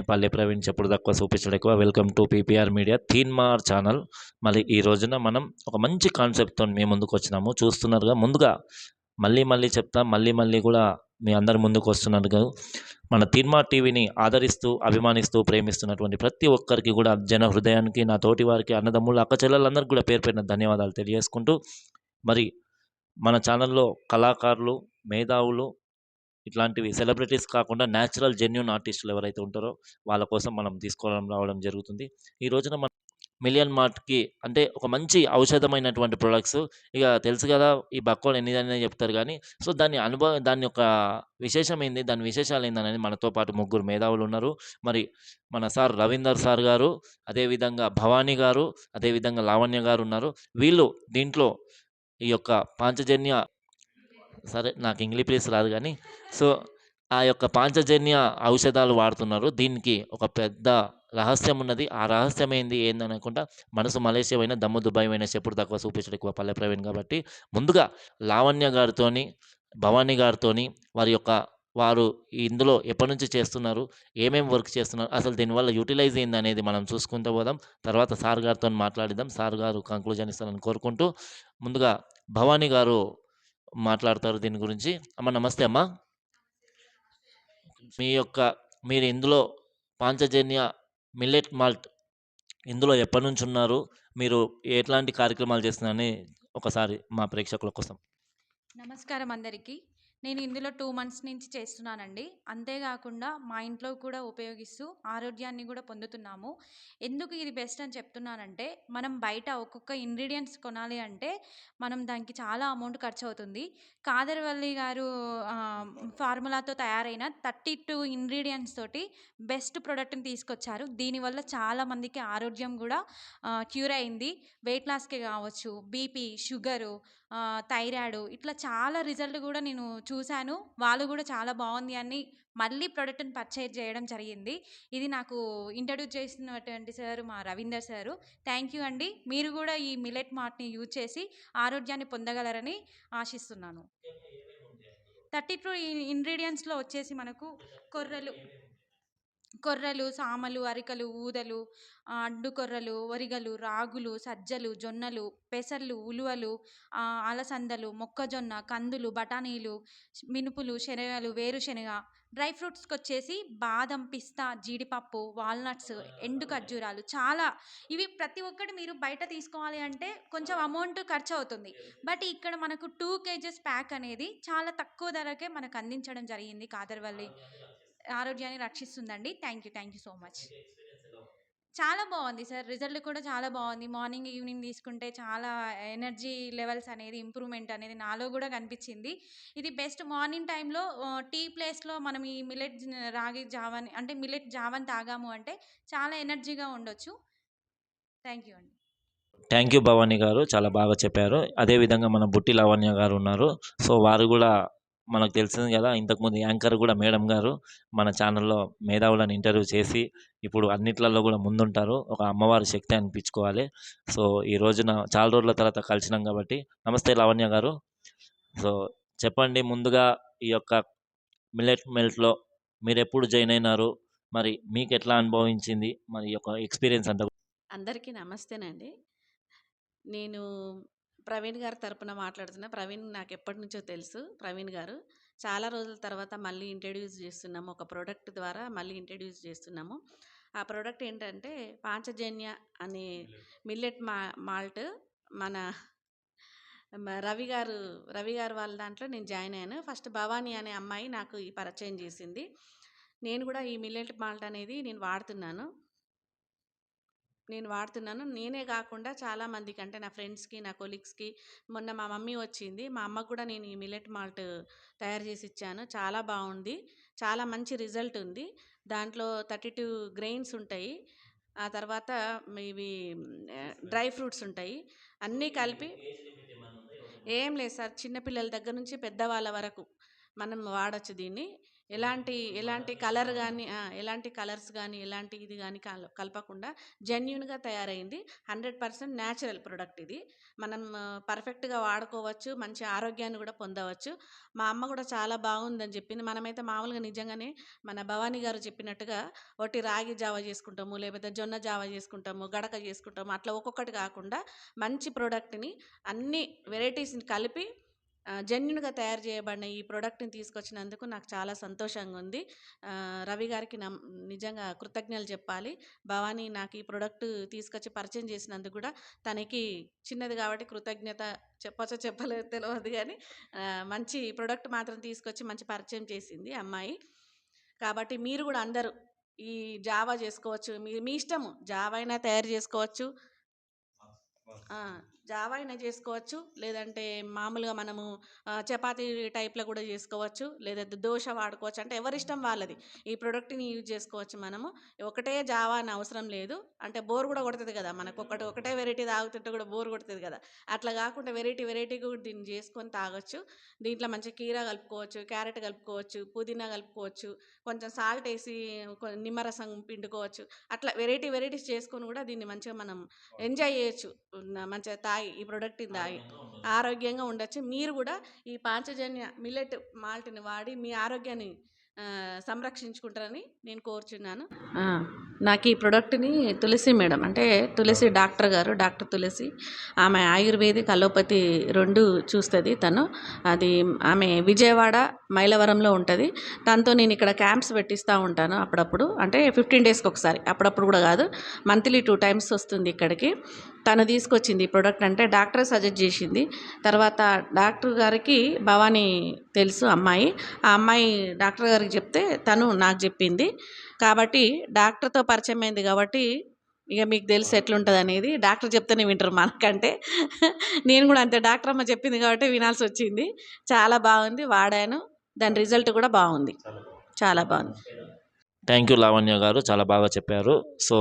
మీ పల్లె ప్రవీణ్ చెప్పుడు తక్కువ చూపించడం ఎక్కువ. Welcome to PPR media Teenmaar channel మళ్ళీ ఈ రోజున మనం ఒక మంచి కాన్సెప్ట్తో మేము ముందుకు వచ్చినాము. చూస్తున్నారుగా ముందుగా మళ్ళీ మళ్ళీ చెప్తా మళ్ళీ మళ్ళీ కూడా మీ అందరి ముందుకు వస్తున్నట్టుగా మన తీన్మార్ టీవీని ఆదరిస్తూ అభిమానిస్తూ ప్రేమిస్తున్నటువంటి ప్రతి ఒక్కరికి కూడా జన హృదయానికి నా తోటి వారికి అన్నదమ్ములు అక్క చెల్లెలందరికీ కూడా పేరు పెట్టిన ధన్యవాదాలు తెలియజేసుకుంటూ మరి మన ఛానల్లో కళాకారులు మేధావులు ఇట్లాంటివి సెలబ్రిటీస్ కాకుండా న్యాచురల్ జెన్యున్ ఆర్టిస్టులు ఎవరైతే ఉంటారో వాళ్ళ కోసం మనం తీసుకోవడం రావడం జరుగుతుంది. ఈ రోజున మన మిలియన్ మార్ట్కి అంటే ఒక మంచి ఔషధమైనటువంటి ప్రొడక్ట్స్ ఇక తెలుసు కదా ఈ బక్కోలు ఎన్ని అని చెప్తారు కానీ సో దాని అనుభవం దాని యొక్క విశేషం ఏంది దాని విశేషాలు ఏందనేది మనతో పాటు ముగ్గురు మేధావులు ఉన్నారు. మరి మన సార్ రవీందర్ సార్ గారు అదేవిధంగా భవానీ గారు అదేవిధంగా లావణ్య గారు ఉన్నారు. వీళ్ళు దీంట్లో ఈ యొక్క పాంచజన్య సరే నాకు ఇంగ్లీష్ రాదు కానీ. సో ఆ యొక్క పాంచజన్య ఔషధాలు వాడుతున్నారు. దీనికి ఒక పెద్ద రహస్యం ఉన్నది. ఆ రహస్యం ఏంది? ఏందనుకుంటా మనసు మలేషియా అయినా దమ్ము దుబాయ్ అయినా చెప్పుడు తక్కువ చూపించడం ఎక్కువ పల్లె ప్రవీణ్ కాబట్టి. ముందుగా లావణ్య గారితోని భవానీ గారితోని వారి యొక్క వారు ఇందులో ఎప్పటి నుంచి చేస్తున్నారు? ఏమేమి వర్క్ చేస్తున్నారు? అసలు దీనివల్ల యూటిలైజ్ అయింది అనేది మనం చూసుకుంటూ పోదాం. తర్వాత సార్ గారితో మాట్లాడిద్దాం. సార్ గారు కంక్లూజన్ ఇస్తారని కోరుకుంటూ ముందుగా భవానీ గారు మాట్లాడతారు దీని గురించి. అమ్మ నమస్తే అమ్మ. మీ యొక్క మీరు ఇందులో పాంచజన్య మిల్లెట్ మాల్ట్ ఇందులో ఎప్పటి నుంచి ఉన్నారు? మీరు ఎట్లాంటి కార్యక్రమాలు చేస్తున్నారని ఒకసారి మా ప్రేక్షకుల కోసం. నమస్కారం అందరికీ. నేను ఇందులో టూ మంత్స్ నుంచి చేస్తున్నానండి. అంతేకాకుండా మా ఇంట్లో కూడా ఉపయోగిస్తూ ఆరోగ్యాన్ని కూడా పొందుతున్నాము. ఎందుకు ఇది బెస్ట్ అని చెప్తున్నానంటే మనం బయట ఒక్కొక్క ఇంగ్రీడియంట్స్ కొనాలి అంటే మనం దానికి చాలా అమౌంట్ ఖర్చు అవుతుంది కాదర్వల్లి గారు ఫార్ములాతో తయారైన థర్టీ టూ ఇంగ్రీడియంట్స్ తోటి బెస్ట్ ప్రోడక్ట్ని తీసుకొచ్చారు. దీనివల్ల చాలా మందికి ఆరోగ్యం కూడా క్యూర్ అయింది. వెయిట్ లాస్కే కావచ్చు బీపీ షుగరు థైరాయిడ్ ఇట్లా చాలా రిజల్ట్ కూడా నేను చూశాను. వాళ్ళు కూడా చాలా బాగుంది అని మళ్ళీ ప్రోడక్ట్ని పర్చేజ్ చేయడం జరిగింది. ఇది నాకు ఇంట్రడ్యూస్ చేసినటువంటి సార్ మా రవీందర్ సారు. థ్యాంక్ యూ అండి. మీరు కూడా ఈ మిలెట్ మార్ట్ని యూజ్ చేసి ఆరోగ్యాన్ని పొందగలరని ఆశిస్తున్నాను. థర్టీ టూ ఇంగ్రీడియంట్స్లో వచ్చేసి మనకు కొర్రలు. కొర్రలు సామలు అరికలు ఊదలు ఆ, అడ్డు కొర్రలు ఒరిగలు రాగులు సజ్జలు జొన్నలు పెసర్లు ఉలువలు అలసందలు మొక్కజొన్న కందులు బఠానీలు మినుపులు శనగలు వేరుశనగ డ్రై ఫ్రూట్స్కి వచ్చేసి బాదం పిస్తా జీడిపప్పు వాల్నట్స్ ఎండు ఖర్జూరాలు చాలా ఇవి ప్రతి ఒక్కటి మీరు బయట తీసుకోవాలి అంటే కొంచెం అమౌంట్ ఖర్చు అవుతుంది బట్ ఇక్కడ మనకు టూ కేజెస్ ప్యాక్ అనేది చాలా తక్కువ ధరకే మనకు అందించడం జరిగింది కాదర్వల్లి. ఆరోగ్యాన్ని రక్షిస్తుందండి. Thank you thank you so much చాలా బాగుంది సార్. రిజల్ట్ కూడా చాలా బాగుంది. మార్నింగ్ ఈవినింగ్ తీసుకుంటే చాలా ఎనర్జీ లెవెల్స్ అనేది ఇంప్రూవ్మెంట్ అనేది నాలో కూడా కనిపించింది. ఇది బెస్ట్ మార్నింగ్ టైంలో టీ ప్లేస్లో మనం ఈ మిలెట్ రాగి జావని అంటే మిలెట్ జావని తాగాము అంటే చాలా ఎనర్జీగా ఉండొచ్చు. థ్యాంక్ యూ అండి. థ్యాంక్ యూ భవానీ గారు. చాలా బాగా చెప్పారు. అదేవిధంగా మన బుట్టి లావణ్య గారు ఉన్నారు. సో వారు కూడా మనకు తెలిసింది కదా ఇంతకుముందు యాంకర్ కూడా మేడం గారు మన ఛానల్లో మేధావులను ఇంటర్వ్యూ చేసి ఇప్పుడు అన్నిట్లలో కూడా ముందుంటారు. ఒక అమ్మవారి శక్తి అనిపించుకోవాలి. సో ఈ రోజున చాలా రోజుల తర్వాత కలిసినాం కాబట్టి నమస్తే లావణ్య గారు. సో చెప్పండి ముందుగా ఈ యొక్క మిల్లెట్ మిల్ట్లో మీరు ఎప్పుడు జాయిన్ అయినారు? మరి మీకు ఎట్లా అనుభవించింది? మరి యొక్క ఎక్స్పీరియన్స్ అంతా అందరికీ నమస్తేనండి. నేను ప్రవీణ్ గారి తరపున మాట్లాడుతున్నా. ప్రవీణ్ నాకు ఎప్పటి నుంచో తెలుసు. ప్రవీణ్ గారు చాలా రోజుల తర్వాత మళ్ళీ ఇంట్రడ్యూస్ చేస్తున్నాము. ఒక ప్రోడక్ట్ ద్వారా మళ్ళీ ఇంట్రడ్యూస్ చేస్తున్నాము. ఆ ప్రోడక్ట్ ఏంటంటే పాంచజన్య అనే మిల్లెట్. మా మాల్ట్ మన రవి గారు రవి గారు వాళ్ళ దాంట్లో నేను జాయిన్ అయ్యాను. ఫస్ట్ భవానీ అనే అమ్మాయి నాకు ఈ పరిచయం చేసింది. నేను కూడా ఈ మిల్లెట్ మాల్ట్ అనేది నేను వాడుతున్నాను. నేను వాడుతున్నాను. నేనే కాకుండా చాలా మందికి అంటే నా ఫ్రెండ్స్కి నా కొలీగ్స్కి మొన్న మా మమ్మీ వచ్చింది. మా అమ్మకు కూడా నేను ఈ మిల్లెట్ మాల్ట్ తయారు చేసి ఇచ్చాను. చాలా బాగుంది. చాలా మంచి రిజల్ట్ ఉంది. దాంట్లో థర్టీ టూ గ్రెయిన్స్ ఉంటాయి. ఆ తర్వాత ఇవి డ్రై ఫ్రూట్స్ ఉంటాయి. అన్నీ కలిపి ఏం లేదు సార్. చిన్నపిల్లల దగ్గర నుంచి పెద్దవాళ్ళ వరకు. మనం వాడచ్చు దీన్ని. ఎలాంటి ఎలాంటి కలర్ కానీ ఎలాంటి కలర్స్ కానీ ఎలాంటి ఇది కానీ కల కలపకుండా జెన్యున్గా తయారైంది. హండ్రెడ్ పర్సెంట్ న్యాచురల్ ప్రోడక్ట్ ఇది. మనం పర్ఫెక్ట్గా వాడుకోవచ్చు మంచి ఆరోగ్యాన్ని కూడా పొందవచ్చు. మా అమ్మ కూడా చాలా బాగుందని చెప్పింది. మనమైతే మామూలుగా నిజంగానే మన భవానీ గారు చెప్పినట్టుగా ఒకటి రాగి జావ చేసుకుంటాము లేకపోతే జొన్న జావ చేసుకుంటాము గడక చేసుకుంటాము అట్లా ఒక్కొక్కటి కాకుండా మంచి ప్రోడక్ట్ని అన్ని వెరైటీస్ని కలిపి జెన్యున్గా తయారు చేయబడిన ఈ ప్రోడక్ట్ని తీసుకొచ్చినందుకు నాకు చాలా సంతోషంగా ఉంది. రవి గారికి నమ్ నిజంగా కృతజ్ఞతలు చెప్పాలి. భవానీ నాకు ఈ ప్రోడక్ట్ తీసుకొచ్చి పరిచయం చేసినందుకు కూడా తనకి చిన్నది కాబట్టి కృతజ్ఞత చెప్పచ్చో చెప్పలేదు తెలియదు కానీ మంచి ప్రోడక్ట్ మాత్రం తీసుకొచ్చి మంచి పరిచయం చేసింది అమ్మాయి. కాబట్టి మీరు కూడా అందరూ ఈ జావా చేసుకోవచ్చు. మీ మీ ఇష్టము. జావా అయినా తయారు చేసుకోవచ్చు. జావా అయినా చేసుకోవచ్చు. లేదంటే మామూలుగా మనము చపాతీ టైప్లో కూడా చేసుకోవచ్చు. లేదా దోశ వాడుకోవచ్చు. అంటే ఎవరి ఇష్టం వాళ్ళది. ఈ ప్రోడక్ట్ని యూజ్ చేసుకోవచ్చు మనము. ఒకటే జావా అని అవసరం లేదు. అంటే బోర్ కూడా కొడుతుంది కదా. మనకు ఒకటి ఒకటే వెరైటీ తాగుతుంటే కూడా బోర్ కొడుతుంది కదా. అట్లా కాకుండా వెరైటీ వెరైటీగా కూడా దీన్ని చేసుకొని తాగొచ్చు. దీంట్లో మంచి కీరా కలుపుకోవచ్చు క్యారెట్ కలుపుకోవచ్చు పుదీనా కలుపుకోవచ్చు కొంచెం సాల్ట్ వేసి నిమ్మరసం పిండుకోవచ్చు. అట్లా వెరైటీ వెరైటీస్ చేసుకొని కూడా దీన్ని మంచిగా మనం ఎంజాయ్ చేయొచ్చు. మంచిగా తాగి ఈ ప్రోడక్ట్ని తాగి ఆరోగ్యంగా ఉండొచ్చు. మీరు కూడా ఈ పాంచజన్య మిల్లెట్ మాల్ట్ని వాడి మీ ఆరోగ్యాన్ని సంరక్షించుకుంటారని నేను కోరుచున్నాను. నాకు ఈ ప్రోడక్ట్ని తులసి మేడం అంటే తులసి డాక్టర్ గారు డాక్టర్ తులసి ఆమె ఆయుర్వేదిక్ అలోపతి రెండు చూస్తుంది తను. అది ఆమె విజయవాడ మైలవరంలో ఉంటుంది. తనతో నేను ఇక్కడ క్యాంప్స్ పెట్టిస్తూ ఉంటాను అప్పుడప్పుడు. అంటే ఫిఫ్టీన్ డేస్కి ఒకసారి అప్పుడప్పుడు కూడా కాదు. మంత్లీ టూ టైమ్స్ వస్తుంది ఇక్కడికి. తను తీసుకొచ్చింది ఈ ప్రోడక్ట్ అంటే డాక్టర్ సజెస్ట్ చేసింది. తర్వాత డాక్టర్ గారికి భవానీ తెలుసు అమ్మాయి. ఆ అమ్మాయి డాక్టర్ గారికి చెప్తే తను నాకు చెప్పింది. కాబట్టి డాక్టర్తో పరిచయం అయింది కాబట్టి ఇక మీకు తెలిసి ఎట్లుంటుంది అనేది డాక్టర్ చెప్తేనే వింటారు మనకంటే. నేను కూడా అంతే డాక్టర్ అమ్మ చెప్పింది కాబట్టి వినాల్సి వచ్చింది. చాలా బాగుంది వాడాను. దాని రిజల్ట్ కూడా బాగుంది. చాలా బాగుంది. థ్యాంక్ యూ లావణ్య గారు చాలా బాగా చెప్పారు. సో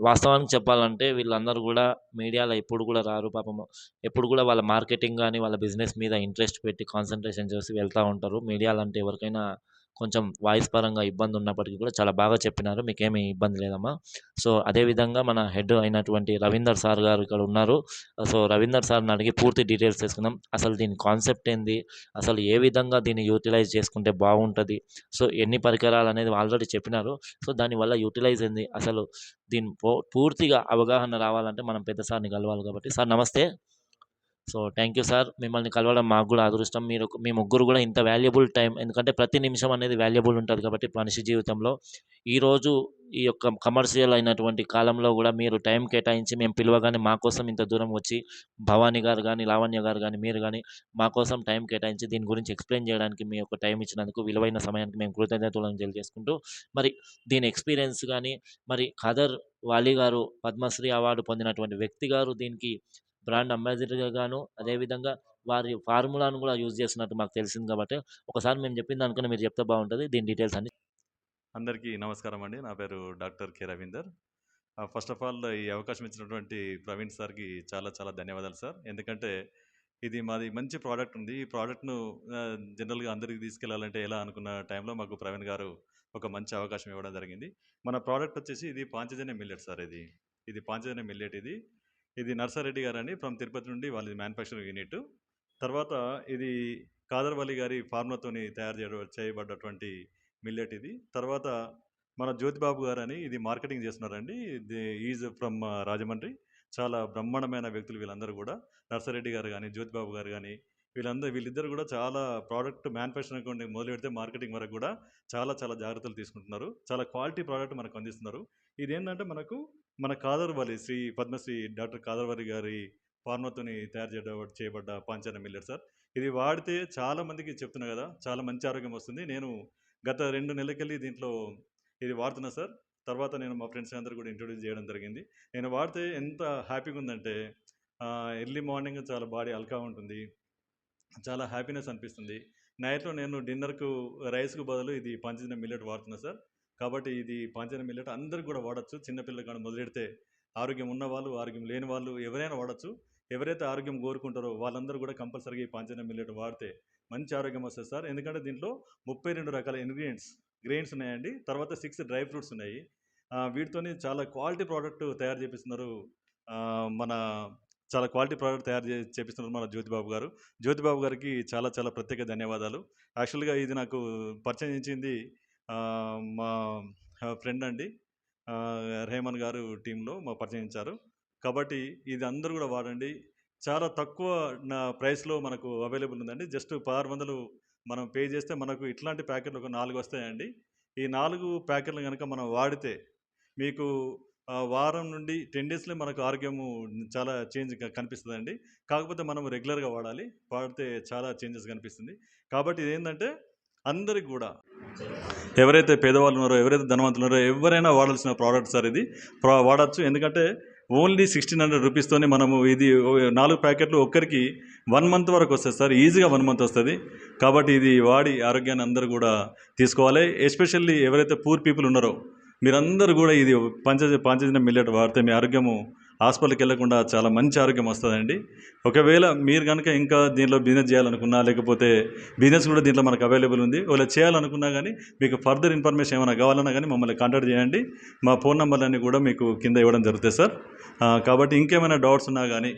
వాస్తవానికి చెప్పాలంటే వీళ్ళందరూ కూడా మీడియాలో ఎప్పుడు కూడా రారు పాపం. ఎప్పుడు కూడా వాళ్ళ మార్కెటింగ్ కానీ వాళ్ళ బిజినెస్ మీద ఇంట్రెస్ట్ పెట్టి కాన్సన్ట్రేషన్ చేసి వెళ్తూ ఉంటారు. మీడియాలో అంటే ఎవరికైనా కొంచెం వాయిస్ పరంగా ఇబ్బంది ఉన్నప్పటికీ కూడా చాలా బాగా చెప్పినారు. మీకేమీ ఇబ్బంది లేదమ్మా. సో అదేవిధంగా మన హెడ్ అయినటువంటి రవీందర్ సార్ గారు ఇక్కడ ఉన్నారు. సో రవీందర్ సార్ని అడిగి పూర్తి డీటెయిల్స్ తీసుకున్నాం అసలు దీని కాన్సెప్ట్ ఏంది? అసలు ఏ విధంగా దీన్ని యూటిలైజ్ చేసుకుంటే బాగుంటుంది? సో ఎన్ని పరికరాలు అనేది ఆల్రెడీ చెప్పినారు. సో దానివల్ల యూటిలైజ్ ఏంది? అసలు దీని పూ- పూర్తిగా అవగాహన రావాలంటే మనం పెద్ద సార్ని కలవాలి కాబట్టి. సార్ నమస్తే. సో థ్యాంక్ యూ సార్ మిమ్మల్ని కలవడం మాకు కూడా అదృష్టం. మీరు మీ ముగ్గురు కూడా ఇంత వాల్యుబుల్ టైం ఎందుకంటే ప్రతి నిమిషం అనేది వాల్యుబుల్ ఉంటుంది కాబట్టి మనిషి జీవితంలో. ఈరోజు ఈ యొక్క కమర్షియల్ అయినటువంటి కాలంలో కూడా మీరు టైం కేటాయించి మేము పిలవగానే మా కోసం ఇంత దూరం వచ్చి భవానీ గారు కానీ లావణ్య గారు కానీ మీరు కానీ మా కోసం టైం కేటాయించి దీని గురించి ఎక్స్ప్లెయిన్ చేయడానికి మీ యొక్క టైం ఇచ్చినందుకు విలువైన సమయానికి మేము కృతజ్ఞతలను తెలియజేసుకుంటూ మరి దీని ఎక్స్పీరియన్స్ కానీ మరి ఖదర్ వాలీ గారు పద్మశ్రీ అవార్డు పొందినటువంటి వ్యక్తి గారు దీనికి బ్రాండ్ అంబాసిడర్గా గాను అదేవిధంగా వారి ఫార్ములాను కూడా యూజ్ చేస్తున్నట్టు మాకు తెలిసింది కాబట్టి ఒకసారి మేము చెప్పిన దానికన్నా మీరు చెప్తే బాగుంటుంది. దీని డీటెయిల్స్ అన్ని అందరికీ నమస్కారం అండి. నా పేరు doctor K Ravinder. First of all ఈ అవకాశం ఇచ్చినటువంటి ప్రవీణ్ సార్కి చాలా చాలా ధన్యవాదాలు సార్. ఎందుకంటే ఇది మాది మంచి ప్రోడక్ట్ ఉంది. ఈ ప్రోడక్ట్ను జనరల్గా అందరికీ తీసుకెళ్ళాలంటే ఎలా అనుకున్న టైంలో మాకు ప్రవీణ్ గారు ఒక మంచి అవకాశం ఇవ్వడం జరిగింది. మన ప్రోడక్ట్ వచ్చేసి ఇది పాంచజన్య మిల్లెట్ సార్ ఇది. ఇది పాంచజన్య మిల్లెట్ ఇది. ఇది నర్సారెడ్డి గారు అని ఫ్రమ్ తిరుపతి నుండి వాళ్ళది మ్యానుఫ్యాక్చరింగ్ యూనిట్. తర్వాత ఇది కాదర్వల్లి గారి ఫార్ములాతోని తయారు చేయడం చేయబడ్డటువంటి మిల్లెట్ ఇది. తర్వాత మన జ్యోతిబాబు గారు అని ఇది మార్కెటింగ్ చేస్తున్నారండి. ఇది ఈజ్ ఫ్రమ్ రాజమండ్రి. చాలా బ్రహ్మాండమైన వ్యక్తులు వీళ్ళందరూ కూడా. నర్సారెడ్డి గారు కానీ జ్యోతిబాబు గారు కానీ వీళ్ళందరూ వీళ్ళిద్దరు కూడా చాలా ప్రోడక్ట్ మ్యానుఫ్యాక్చరింగ్ నుండి మొదలు పెడితే మార్కెటింగ్ వరకు కూడా చాలా చాలా జాగ్రత్తలు తీసుకుంటున్నారు. చాలా క్వాలిటీ ప్రోడక్ట్ మనకు అందిస్తున్నారు. ఇది ఏంటంటే మనకు మన కాదర్వాలి శ్రీ పద్మశ్రీ డాక్టర్ కాదర్వాలి గారి ఫార్మాతోని తయారు చేయడం చేయబడ్డ పాంచాన మిల్లెట్ సార్. ఇది వాడితే చాలామందికి చెప్తున్నా కదా చాలా మంచి ఆరోగ్యం వస్తుంది. నేను గత రెండు నెలలకెళ్ళి దీంట్లో ఇది వాడుతున్నా సార్. తర్వాత నేను మా ఫ్రెండ్స్ అందరూ కూడా ఇంట్రొడ్యూస్ చేయడం జరిగింది. నేను వాడితే ఎంత హ్యాపీగా ఉందంటే ఎర్లీ మార్నింగ్ చాలా బాడీ అల్కా ఉంటుంది. చాలా హ్యాపీనెస్ అనిపిస్తుంది. నైట్లో నేను డిన్నర్కు రైస్కు బదులు ఇది పంచదిన మిల్లెట్ వాడుతున్నా సార్. కాబట్టి ఇది పంచదిన మిల్లెట్ అందరికి కూడా వాడచ్చు. చిన్నపిల్లలు కానీ మొదలెడితే ఆరోగ్యం ఉన్నవాళ్ళు ఆరోగ్యం లేని వాళ్ళు ఎవరైనా వాడచ్చు. ఎవరైతే ఆరోగ్యం కోరుకుంటారో వాళ్ళందరూ కూడా కంపల్సరీగా ఈ పాంచజన్య మిల్లెట్ వాడితే మంచి ఆరోగ్యం వస్తుంది సార్. ఎందుకంటే దీంట్లో ముప్పై రెండు రకాల ఇంగ్రీడియంట్స్ గ్రెయిన్స్ ఉన్నాయండి. తర్వాత సిక్స్ డ్రై ఫ్రూట్స్ ఉన్నాయి. వీటితోనే చాలా క్వాలిటీ ప్రోడక్ట్ తయారు చేపిస్తున్నారు. మన చాలా క్వాలిటీ ప్రోడక్ట్ తయారు చే చేపిస్తున్నారు మన జ్యోతిబాబు గారు. జ్యోతిబాబు గారికి చాలా చాలా ప్రత్యేక ధన్యవాదాలు. యాక్చువల్గా ఇది నాకు పరిచయం ఇచ్చింది మా ఫ్రెండ్ అండి. రేమన్ రెహమాన్ గారు టీంలో మా పరిచయించారు కాబట్టి ఇది అందరూ కూడా వాడండి. చాలా తక్కువ నా ప్రైస్లో మనకు అవైలబుల్ ఉందండి. జస్ట్ పదహారు వందలు మనం పే చేస్తే మనకు ఇట్లాంటి ప్యాకెట్లు ఒక నాలుగు వస్తాయండి. ఈ నాలుగు ప్యాకెట్లు కనుక మనం వాడితే మీకు వారం నుండి టెన్ డేస్లో మనకు ఆరోగ్యము చాలా చేంజ్ కనిపిస్తుందండి. కాకపోతే మనం రెగ్యులర్గా వాడాలి. వాడితే చాలా చేంజెస్ కనిపిస్తుంది. కాబట్టి ఇదేంటంటే అందరికి కూడా. ఎవరైతే పేదవాళ్ళు ఉన్నారో ఎవరైతే ధనవంతులు ఉన్నారో ఎవరైనా వాడాల్సిన ప్రోడక్ట్ సార్ ఇది. వాడచ్చు. ఎందుకంటే ఓన్లీ సిక్స్టీన్ హండ్రెడ్ రూపీస్తోనే మనము ఇది నాలుగు ప్యాకెట్లు ఒక్కరికి వన్ మంత్ వరకు వస్తుంది సార్. ఈజీగా వన్ మంత్ వస్తుంది. కాబట్టి ఇది వాడి ఆరోగ్యాన్ని అందరూ కూడా తీసుకోవాలి. ఎస్పెషల్లీ ఎవరైతే పూర్ పీపుల్ ఉన్నారో మీరందరూ కూడా ఇది పంచ పంచజన మిల్లెట్ వాడితే మీ ఆరోగ్యము హాస్పిటల్కి వెళ్ళకుండా చాలా మంచి ఆరోగ్యం వస్తుందండి. ఒకవేళ మీరు కనుక ఇంకా దీంట్లో బిజినెస్ చేయాలనుకున్నా లేకపోతే బిజినెస్ కూడా దీంట్లో మనకు అవైలబుల్ ఉంది. ఒకవేళ చేయాలనుకున్నా కానీ మీకు ఫర్దర్ ఇన్ఫర్మేషన్ ఏమైనా కావాలన్నా కానీ మమ్మల్ని కాంటాక్ట్ చేయండి. మా ఫోన్ నెంబర్లన్నీ కూడా మీకు కింద ఇవ్వడం జరుగుతుంది సార్. కాబట్టి ఇంకేమైనా డౌట్స్ ఉన్నా కానీ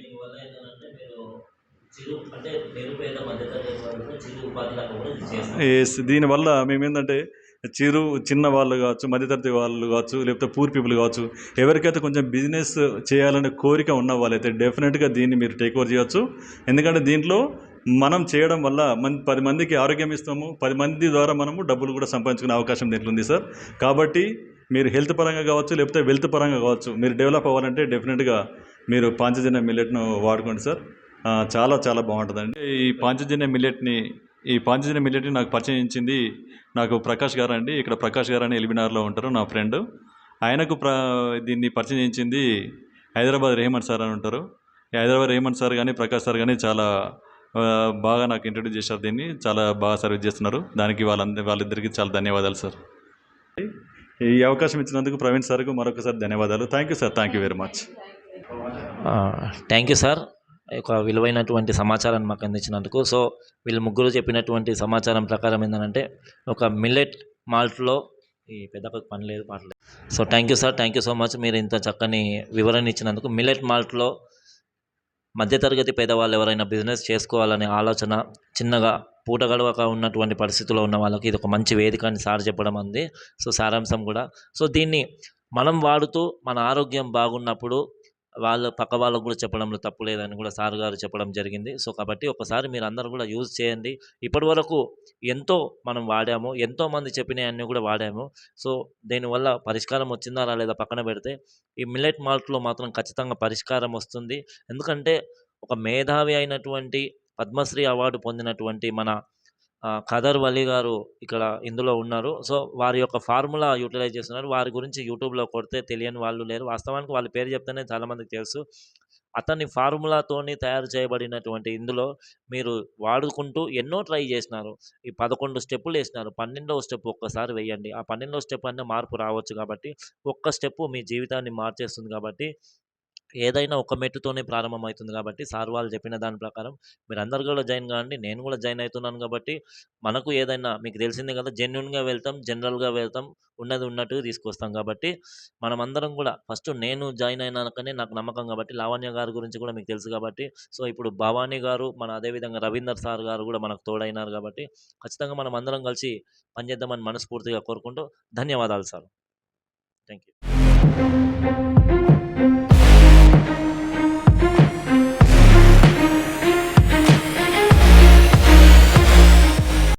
దీనివల్ల ఏంటంటే మీరు చిరు చిన్న వాళ్ళు కావచ్చు మధ్యతరగతి వాళ్ళు కావచ్చు లేకపోతే పూర్ పీపుల్ కావచ్చు ఎవరికైతే కొంచెం బిజినెస్ చేయాలనే కోరిక ఉన్న వాళ్ళైతే డెఫినెట్గా దీన్ని మీరు టేక్ ఓవర్ చేయవచ్చు ఎందుకంటే దీంట్లో మనం చేయడం వల్ల మన పది మందికి ఆరోగ్యం ఇస్తాము పది మంది ద్వారా మనము డబ్బులు కూడా సంపాదించుకునే అవకాశం దీంట్లో ఉంది సార్. కాబట్టి మీరు హెల్త్ పరంగా కావచ్చు లేకపోతే వెల్త్ పరంగా కావచ్చు మీరు డెవలప్ అవ్వాలంటే డెఫినెట్గా మీరు పాంచజన్య మిల్లెట్ను వాడుకోండి సార్. చాలా చాలా బాగుంటుందండి. ఈ పాంచజన్య మిల్లెట్ని ఈ పాంచజన్య మిల్లెట్ని నాకు పరిచయించింది నాకు ప్రకాష్ గారు అండి ఇక్కడ ప్రకాష్ గారు అని ఎల్బినార్లో ఉంటారు నా ఫ్రెండ్. ఆయనకు ప్ర దీన్ని పరిచయం చేయించింది హైదరాబాద్ రేహమన్ సార్ అని ఉంటారు. ఈ హైదరాబాద్ రేహమన్ సార్ కానీ ప్రకాష్ సార్ కానీ చాలా బాగా నాకు ఇంట్రడ్యూస్ చేశారు దీన్ని. చాలా బాగా సర్వీస్ చేస్తున్నారు. దానికి వాళ్ళందరి వాళ్ళిద్దరికీ చాలా ధన్యవాదాలు సార్. ఈ అవకాశం ఇచ్చినందుకు ప్రవీణ్ సార్కు మరొకసారి ధన్యవాదాలు. Thank you sir. Thank you very much. Thank you sir. ఒక విలువైనటువంటి సమాచారాన్ని మాకు అందించినందుకు. సో వీళ్ళు ముగ్గురు చెప్పినటువంటి సమాచారం ప్రకారం ఏంటంటే ఒక మిల్లెట్ మాల్ట్లో ఈ పెద్ద పని లేదు పాట లేదు. So thank you sir thank you so much మీరు ఇంత చక్కని వివరణ ఇచ్చినందుకు. మిల్లెట్ మాల్ట్లో మధ్యతరగతి పేదవాళ్ళు ఎవరైనా బిజినెస్ చేసుకోవాలనే ఆలోచన చిన్నగా పూట గడవక ఉన్నటువంటి పరిస్థితుల్లో ఉన్న వాళ్ళకి ఇది ఒక మంచి వేదిక అని సార్ చెప్పడం అంది. సో సారాంశం కూడా. సో దీన్ని మనం వాడుతూ మన ఆరోగ్యం బాగున్నప్పుడు వాళ్ళ పక్క వాళ్ళకు కూడా చెప్పడంలో తప్పు లేదని కూడా సార్ గారు చెప్పడం జరిగింది. సో కాబట్టి ఒకసారి మీరు అందరూ కూడా యూజ్ చేయండి. ఇప్పటి వరకు ఎంతో మనం వాడాము ఎంతో మంది చెప్పినవన్నీ కూడా వాడాము. సో దీనివల్ల పరిష్కారం వచ్చిందా రాలేదా పక్కన పెడితే ఈ మిల్లెట్ మాల్ట్లో మాత్రం ఖచ్చితంగా పరిష్కారం వస్తుంది. ఎందుకంటే ఒక మేధావి అయినటువంటి పద్మశ్రీ అవార్డు పొందినటువంటి మన ఖదర్ వలీ గారు ఇక్కడ ఇందులో ఉన్నారు. సో వారి యొక్క ఫార్ములా యూటిలైజ్ చేస్తున్నారు వారి గురించి యూట్యూబ్లో కొడితే తెలియని వాళ్ళు లేరు. వాస్తవానికి వాళ్ళ పేరు చెప్తేనే చాలామందికి తెలుసు. అతని ఫార్ములాతోని తయారు చేయబడినటువంటి ఇందులో మీరు వాడుకుంటూ ఎన్నో ట్రై చేసినారు. ఈ పదకొండు స్టెప్పులు వేసినారు. పన్నెండవ స్టెప్ ఒక్కసారి వేయండి. ఆ పన్నెండవ స్టెప్ అన్న మార్పు రావచ్చు కాబట్టి ఒక్క స్టెప్ మీ జీవితాన్ని మార్చేస్తుంది కాబట్టి ఏదైనా ఒక మెట్టుతోనే ప్రారంభమవుతుంది కాబట్టి సార్ వాళ్ళు చెప్పిన దాని ప్రకారం మీరు అందరు కూడా జాయిన్ కావండి నేను కూడా జాయిన్ అవుతున్నాను కాబట్టి మనకు ఏదైనా మీకు తెలిసిందే కదా జెన్యున్గా వెళ్తాం జనరల్గా వెళ్తాం ఉన్నది ఉన్నట్టుగా తీసుకొస్తాం కాబట్టి మనం అందరం కూడా ఫస్ట్ నేను జాయిన్ అయినాకనే నాకు నమ్మకం కాబట్టి లావణ్య గారి గురించి కూడా మీకు తెలుసు కాబట్టి సో ఇప్పుడు భవానీ గారు మన అదేవిధంగా రవీందర్ సార్ గారు కూడా మనకు తోడైనారు కాబట్టి ఖచ్చితంగా మనం అందరం కలిసి పనిచేద్దామని మనస్ఫూర్తిగా కోరుకుంటూ ధన్యవాదాలు సార్. Thank you